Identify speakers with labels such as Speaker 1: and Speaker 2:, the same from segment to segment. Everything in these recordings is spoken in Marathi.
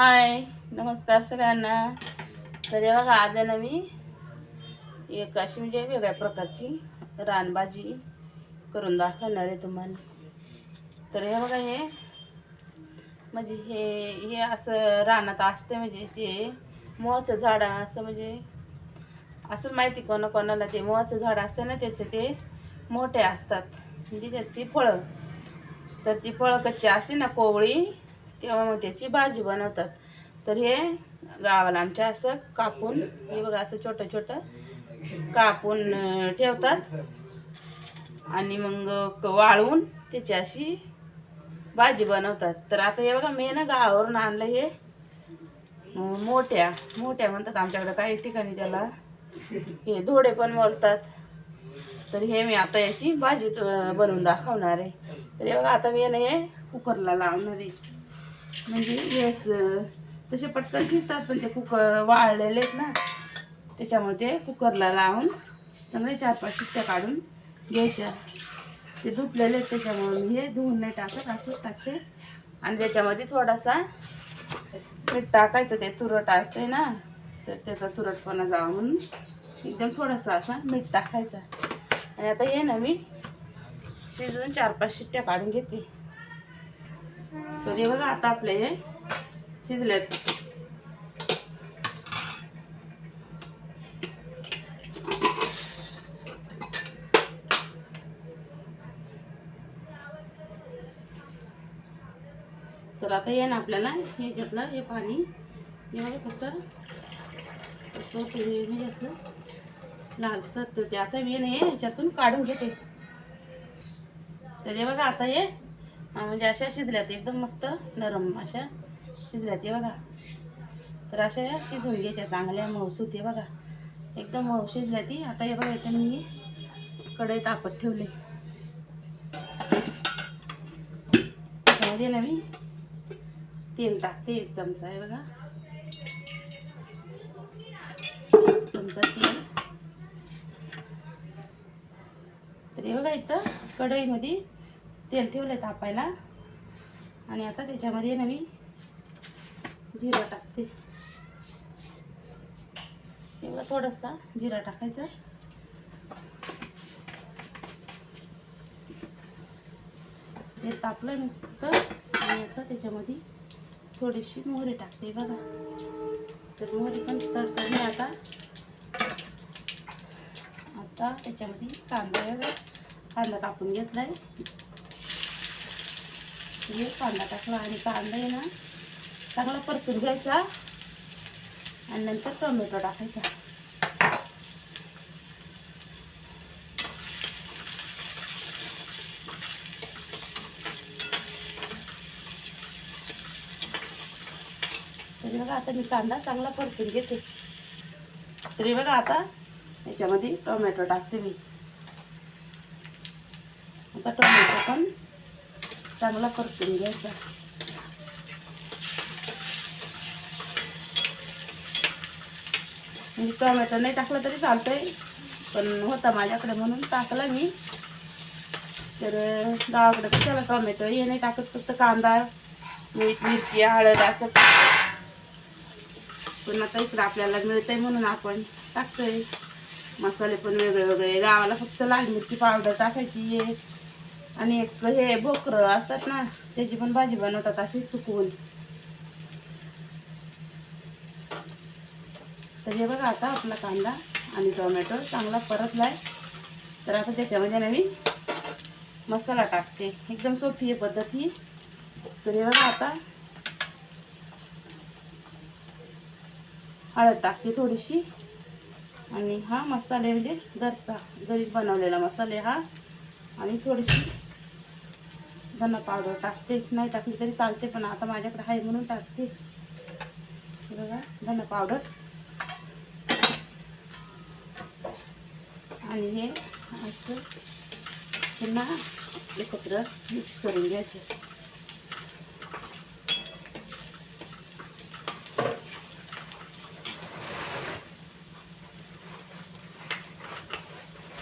Speaker 1: हाय नमस्कार सगळ्यांना. तर हे बघा आज आहे ना मी एक अशी म्हणजे वेगळ्या प्रकारची रानभाजी करून दाखवणार आहे तुम्हाला. तर हे बघा हे म्हणजे हे हे असं रानात असते म्हणजे ते मोहाचं झाड असं म्हणजे असं माहिती कोणा कोणाला ते मोहाचं झाड असतं ना त्याचे ते मोठे असतात. म्हणजे त्याची फळं. तर ती फळं कच्ची असली ना कोवळी तेव्हा मग त्याची भाजी बनवतात. तर हे गावाला आमच्या असं कापून हे बघा असं छोटं छोटं कापून ठेवतात. आणि मग क- वाळवून त्याची अशी भाजी बनवतात. तर आता हे बघा मी ना गावावरून आणलं हे मोठ्या मोठ्या म्हणतात आमच्याकडे काही ठिकाणी त्याला. हे धोडे पण बोलतात तर हे मी आता याची भाजी बनवून दाखवणार आहे. तर हे बघा आता मी ना हे कुकरला लावणार आहे. म्हणजे येस तसे पटकन शिजतात पण ते कुकर वाळलेले आहेत ना त्याच्यामुळे ते कुकरला लावून चांगले चार पाच शिट्ट्या काढून घ्यायच्या. ते धुतलेले आहेत त्याच्यामुळे मी हे धुवून नाही टाकत असंच टाकते. आणि त्याच्यामध्ये थोडासा मीठ टाकायचं ते तुरट असते ना तर त्याचा तुरटपणा जावा म्हणून एकदम थोडासा असा मीठ टाकायचा. आणि आता हे ना मी शिजवून चार पाच शिट्ट्या काढून घेते. तर हे बघा आता आपले हे शिजलेत. तर आता ये ना आपल्याला हे घेतलं हे पाणी. हे बघा कसं कसं ते म्हणजे असं लालसर तर ते. आता मी ना हे ह्याच्यातून काढून घेते. तर हे बघा आता हे म्हणजे अशा शिजल्यात एकदम मस्त नरम अशा शिजल्यात हे बघा. तर अशा या शिजवून घ्यायच्या चांगल्या मऊसूत हे बघा. एकदम मऊ शिजल्या ती. आता हे बघा इथं मी कढई तापत ठेवले. त्यामध्ये ना मी तेल टाकते एक चमचा आहे बघा. चमचा तेल. तर हे बघा इथं कढईमध्ये तेल ठेवलं तापायला. आणि आता त्याच्यामध्ये ना मी जिरा टाकते. एवढा थोडासा जिरा टाकायचा. ते तापलं नुसतं. आणि आता त्याच्यामध्ये थोडीशी मोहरी टाकते बघा. तर मोहरी पण तडतडली आता. आता त्याच्यामध्ये कांदा वगैरे कांदा कापून आहे हे कांदा टाकला आणि कांदा आहे ना चांगला परतून घ्यायचा आणि नंतर टोमॅटो टाकायचा. तरी बघा आता मी कांदा चांगला परतून घेते. तरी बघा आता याच्यामध्ये टोमॅटो टाकते मी. आता टोमॅटो पण चांगला परतून घ्यायचा. म्हणजे टोमॅटो नाही टाकलं तरी चालतंय पण होता माझ्याकडे म्हणून टाकला मी. तर गावाकडे कशाला टोमॅटो? हे नाही टाकत फक्त कांदा मीठ मिरची हळद असं. पण आता इकडं आपल्याला मिळतंय म्हणून आपण टाकतोय. मसाले पण वेगळे वेगळे गावाला फक्त लाल मिरची पावडर टाकायची आहे. आणि एक हे भोकरं असतात ना त्याची पण भाजी बनवतात अशी सुकवून. तर हे बघा आता आपला कांदा आणि टोमॅटो चांगला परतलाय. तर आता त्याच्यामध्ये ना मी मसाला टाकते. एकदम सोपी आहे पद्धत ही. तर हे बघा आता हळद टाकते थोडीशी. आणि हा मसाले म्हणजे घरचा घरीच बनवलेला मसाले हा. आणि थोडीशी धना पावडर टाकते. नाही टाकली तरी चालते पण आता माझ्याकडे आहे म्हणून टाकते. बघा धना पावडर. आणि हे असं पुन्हा एकत्र मिक्स करून घ्यायचं.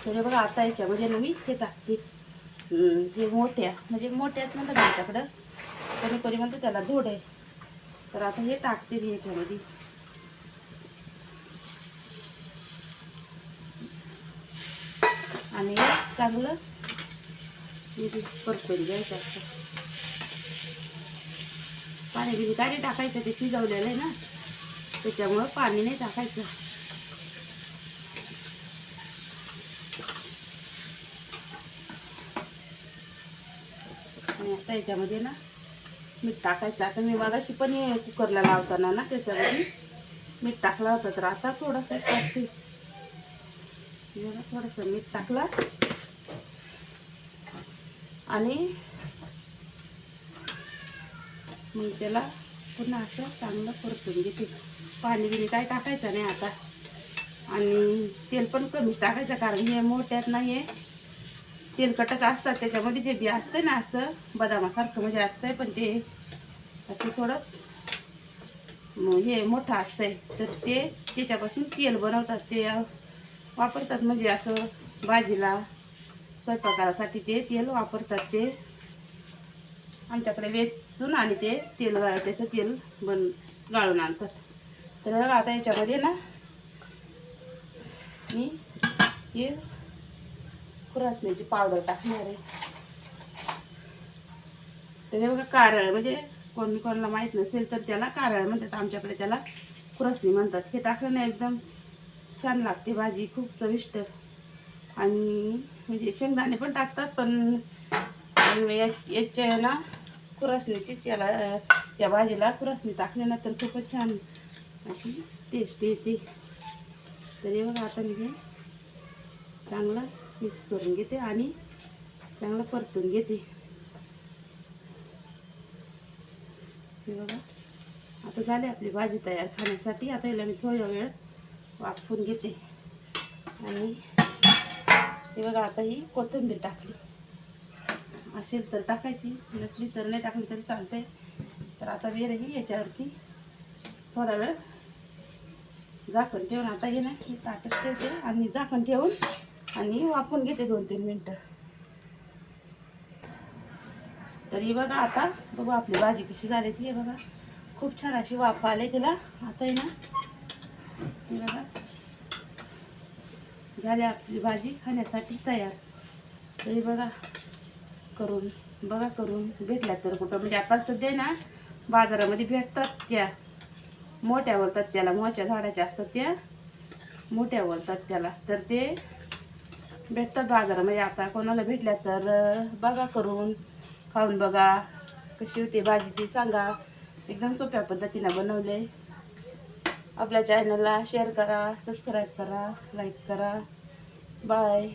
Speaker 1: तर बघा आता याच्यामध्ये म्हणजे ना मी हे टाकते. हे मोठ्या म्हणजे मोठ्याच म्हणतात आमच्याकडं कोणी कोणी म्हणतं त्याला धोडे तर आता हे टाकते मी याच्यामध्ये. आणि चांगलं परतून घ्यायचं असतं. पाणी बिणी काय टाकायचं ते शिजवलेलं आहे ना त्याच्यामुळं पाणी नाही टाकायचं. आणि आता याच्यामध्ये ना मीठ टाकायचं. आता मी मगाशी पण कुकरला लावताना ना त्याच्यामध्ये मीठ टाकला होता तर आता थोडासा टाकते. थोडंसं मीठ टाकला. आणि मग त्याला पुन्हा असं चांगलं परतून घेते. पाणी बिणी काय टाकायचं नाही आता. आणि तेल पण कमी टाकायचं कारण हे मोठ्यात नाही आहे तेलकटच असतात त्याच्यामध्ये जे बी असतं ना असं बदामासारखं म्हणजे असतंय पण ते असं थोडं हे मोठं असतंय. तर ते त्याच्यापासून तेल बनवतात ते वापरतात म्हणजे असं भाजीला स्वयंपाकासाठी ते तेल वापरतात ते. आमच्याकडे वेचून आणि ते तेल त्याचं तेल बन गाळून आणतात. तर आता याच्यामध्ये ना मी हे खुरासण्याची पावडर टाकणार आहे. त्याच्या बघा कारळ म्हणजे कोणी कोणाला माहीत नसेल तर त्याला कारळ म्हणतात. आमच्याकडे त्याला खुरासणी म्हणतात. हे टाकलं ना एकदम छान लागते भाजी खूप चविष्ट. आणि म्हणजे शेंगदाणे पण टाकतात पण या- याच्या ना खुरासणीचीच याला या भाजीला खुरासणी टाकली ना तर खूपच छान अशी टेस्ट येते. तर हे बघा आता मी हे चांगलं मिक्स करून घेते आणि चांगलं परतून घेते. हे बघा. आता झाली आपली भाजी तयार खाण्यासाठी. आता हिला मी थोडा वेळ वाफवून घेते. आणि हे बघा आता ही कोथिंबीर टाकली. असेल तर टाकायची नसली तर नाही टाकली तरी चालते तर आता वेळ ही याच्यावरती थोडा वेळ झाकण ठेवून आता हे ना हे ताटच ठेवते आणि झाकण ठेवून आणि वाफून घेते दोन तीन मिनटं. तर ही बघा आता बघू आपली भाजी कशी झाली ती हे बघा. खूप छान अशी वाफ आले तिला. आता आहे ना बघा. झाली आपली भाजी खाण्यासाठी तयार. तरी बघा करून बघा करून भेटल्या तर कुठं. म्हणजे आता सध्या ना बाजारामध्ये भेटतात त्या. मोठ्या वळतात त्याला मोठ्या झाडाच्या असतात त्या. मोठ्या वळतात त्याला तर ते भेटतात बाजारामध्ये म्हणजे आता कोणाला भेटल्या तर बघा करून खाऊन बघा. कशी होती भाजी ती सांगा. एकदम सोप्या पद्धतीनं बनवले. आपल्या चॅनलला शेअर करा सबस्क्राईब करा लाईक करा. बाय